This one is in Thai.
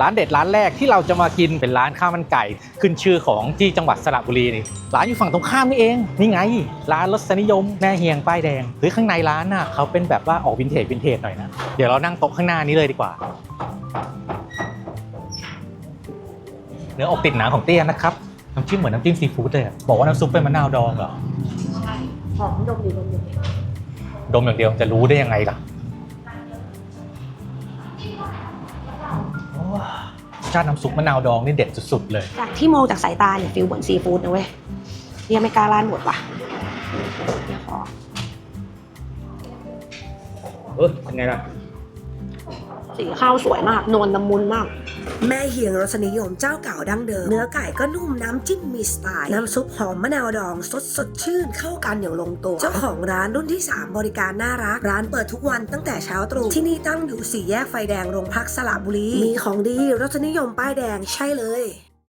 ร้านเด็ดร้านแรกที่เราจะมากินเป็นร้านข้าวมันไก่ ขึ้นชื่อของที่จังหวัดสระบุรีนี่ร้านอยู่ฝั่งตรงข้ามนี่เองนี่ไง ร้านรสนิยมแม่เฮียงป้ายแดงหรือข้างในร้านน่ะเขาเป็นแบบว่าออกวินเทจวินเทจหน่อยนะเดี๋ยวเรานั่งโต๊ะข้างหน้านี้เลยดีกว่า เนื้ออกติดหนังของเตี้ยนะครับน้ำจิ้มเหมือนน้ำจิ้มซีฟู้ดเลยอะบอกว่าน้ำซุปเป็นมะนาวดองเหรอใช่หอมดมดีดมดีดมอย่างเดียวจะรู้ได้ยังไงล่ะโอ้ ชาติน้ำซุปมะนาวดองนี่เด็ดสุดๆเลย จากที่มองจากสายตาเนี่ยฟิลเหมือนซีฟู้ดนะเว้ยยังไม่กล้าร้านหมดว่ะเดี๋ยวขอเออเป็นไงล่ะ สีข้าวสวยมาก นวลละมุนมาก แม่เฮียงรสนิยมเจ้าเก่าดั้งเดิม เนื้อไก่ก็นุ่มน้ำจิ้มมีสไตล์ น้ำซุปหอมมะนาวดอง สดสดชื่นเข้ากันอย่างลงตัว เจ้าของร้านรุ่นที่ 3 บริการน่ารัก ร้านเปิดทุกวันตั้งแต่เช้าตรู่ ที่นี่ตั้งอยู่สี่แยกไฟแดงโรงพักสระบุรี มีของดีรสนิยมป้ายแดงใช่เลย